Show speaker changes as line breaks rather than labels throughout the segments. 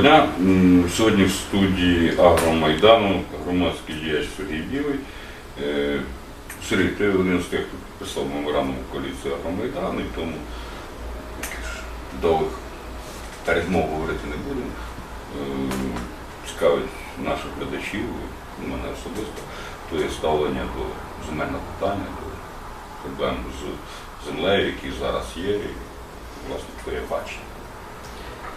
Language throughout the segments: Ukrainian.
Дня сьогодні в студії Агромайдану громадський діяч Сергій Білий. Е, Сергій, ти один з тих, хто підписав меморандум коаліції Агромайдану, і тому довгих передмов говорити не будемо. Цікавить наших глядачів, мене особисто, то є ставлення до земельного питання, до проблем з землею, які зараз є, і власне твоє бачення.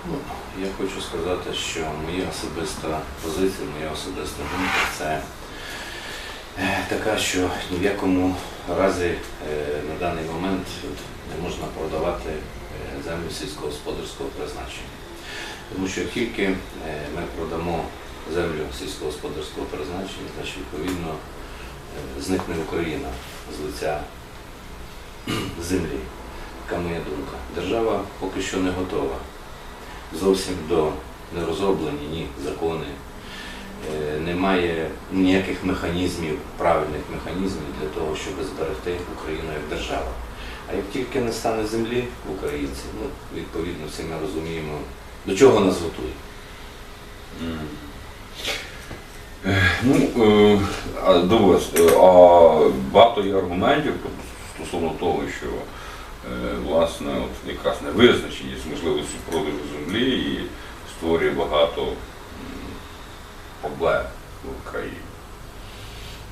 Ну, я хочу сказати, що моя особиста позиція, моя особиста думка це е, така, що ні в якому разі е, на даний момент не можна продавати е, землю сільськогосподарського призначення. Тому що тільки ми продамо землю сільськогосподарського призначення, значить відповідно зникне Україна з лиця землі. Така моя думка. Держава поки що не готова зовсім до не розроблені ні закони, е, немає ніяких механізмів, правильних механізмів для того, щоб зберегти Україну як державу. А як тільки не стане землі українців, ну, відповідно, всі ми розуміємо, до чого нас готують.
Е, Ну, е, а багато є аргументів стосовно того, що власне от якраз невизначеність можливості продажу землі і створює багато проблем в країні.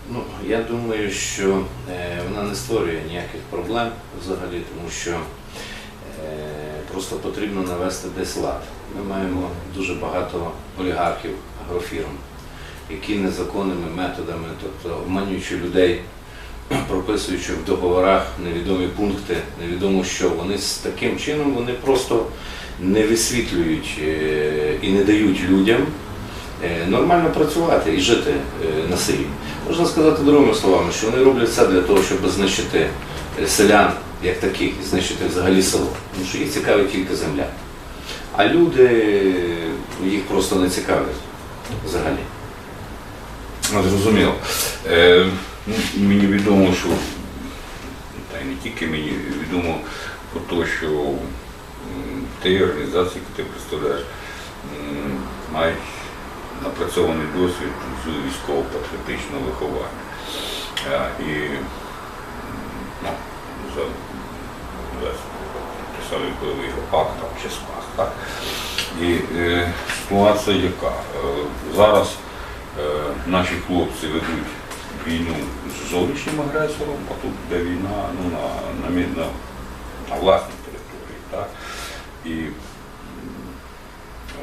Ну, я думаю, що е, вона не створює ніяких проблем взагалі, тому що е, просто потрібно навести десь лад. Ми маємо дуже багато олігархів, агрофірм, які незаконними методами, тобто обманюючи людей, прописуючи в договорах невідомі пункти, невідомо що, вони з таким чином вони просто не висвітлюють е, і не дають людям е, нормально працювати і жити е, на селі. Можна сказати другими словами, що вони роблять все для того, щоб знищити селян як таких, і знищити взагалі село. Тому що їх цікавить тільки земля. А люди їх просто не цікавлять взагалі.
Зрозуміло. Ну, мені відомо, що та й не тільки мені відомо про те, що ті організації, які ти представляєш, мають напрацьований досвід з військово-патріотичного виховання. І ну, за весь писали бойовий гопак там, чи спас. Так? І е, ситуація яка? Е, зараз Е, наші хлопці ведуть війну з зовнішнім агресором, а тут йде війна ну, на, на, на, на власній території. Так? І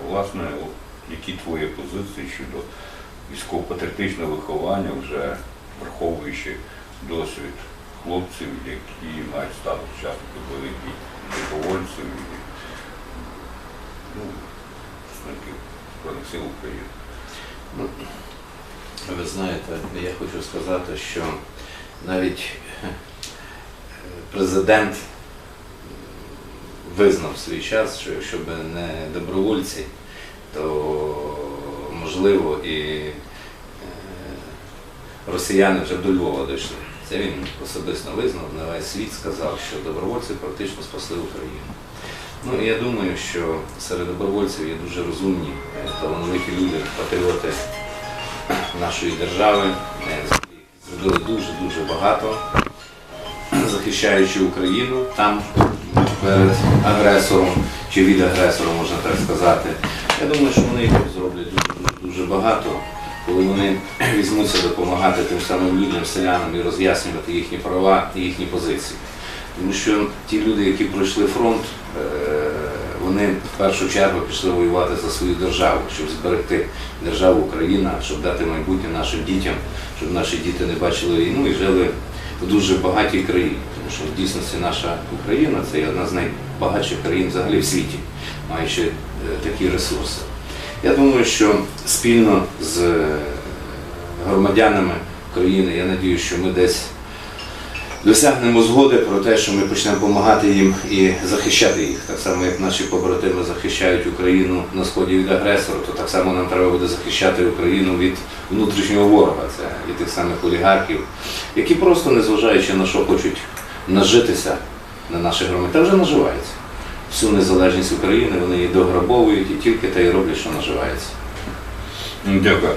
власне, які твої позиції щодо військово-патріотичного виховання, вже враховуючи досвід хлопців, які мають статус учасників бойових дій, добровольців ну, представників Збройних сил України.
Ви знаєте, я хочу сказати, що навіть е, президент визнав свій час, що якщо б не добровольці, то можливо і е, росіяни вже до Львова дійшли. Це він особисто визнав, на весь світ сказав, що добровольці практично спасли Україну. Ну, я думаю, що серед добровольців є дуже розумні, е, талановиті люди, патріоти нашої держави, е, зробили дуже-дуже багато, захищаючи Україну там перед агресором чи від агресора, можна так сказати. Я думаю, що вони зроблять дуже, дуже багато, коли вони візьмуться допомагати тим самим людям, селянам і роз'яснювати їхні права і їхні позиції. Тому що ті люди, які пройшли фронт, е, вони в першу чергу пішли воювати за свою державу, щоб зберегти державу Україна, щоб дати майбутнє нашим дітям, щоб наші діти не бачили війну і жили в дуже багатій країні. Тому що в дійсності наша Україна це одна з найбагатших країн взагалі в світі, маючи е, такі ресурси. Я думаю, що спільно з е, громадянами країни, я надію, що ми десь досягнемо згоди про те, що ми почнемо допомагати їм і захищати їх. Так само, як наші побратими захищають Україну на сході від агресора, то так само нам треба буде захищати Україну від внутрішнього ворога, це від тих самих олігархів, які просто, незважаючи на що хочуть нажитися на наших громадян, та вже наживаються. всю незалежність України, вони її дограбовують і тільки те й роблять, що наживається.
Ну, Дякую.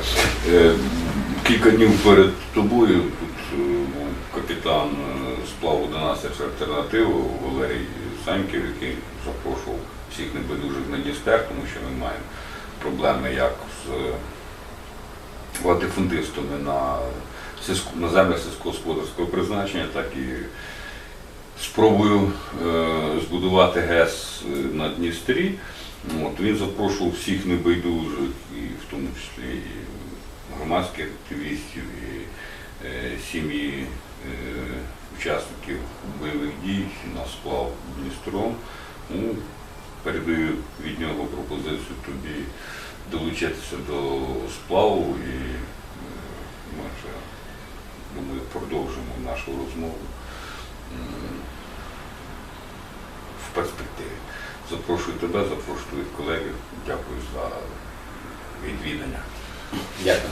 Е, Кілька днів перед тобою тут е, капітан е, 11 альтернативу Валерій Саньків, який запрошував всіх небайдужих на Дністер, тому що ми маємо проблеми як з латифундистами на, на землях сільськогосподарського призначення, так і спробою е, збудувати ГЕС е, на Дністрі. От, він запрошував всіх небайдужих, і в тому числі і громадських активістів, і е, сім'ї учасників бойових дій на сплав Дністром. Ну, передаю від нього пропозицію тобі долучитися до сплаву і е, ми вже, думаю, продовжимо нашу розмову в перспективі. Запрошую тебе, запрошую колегів. Дякую за відвідання.
Дякую.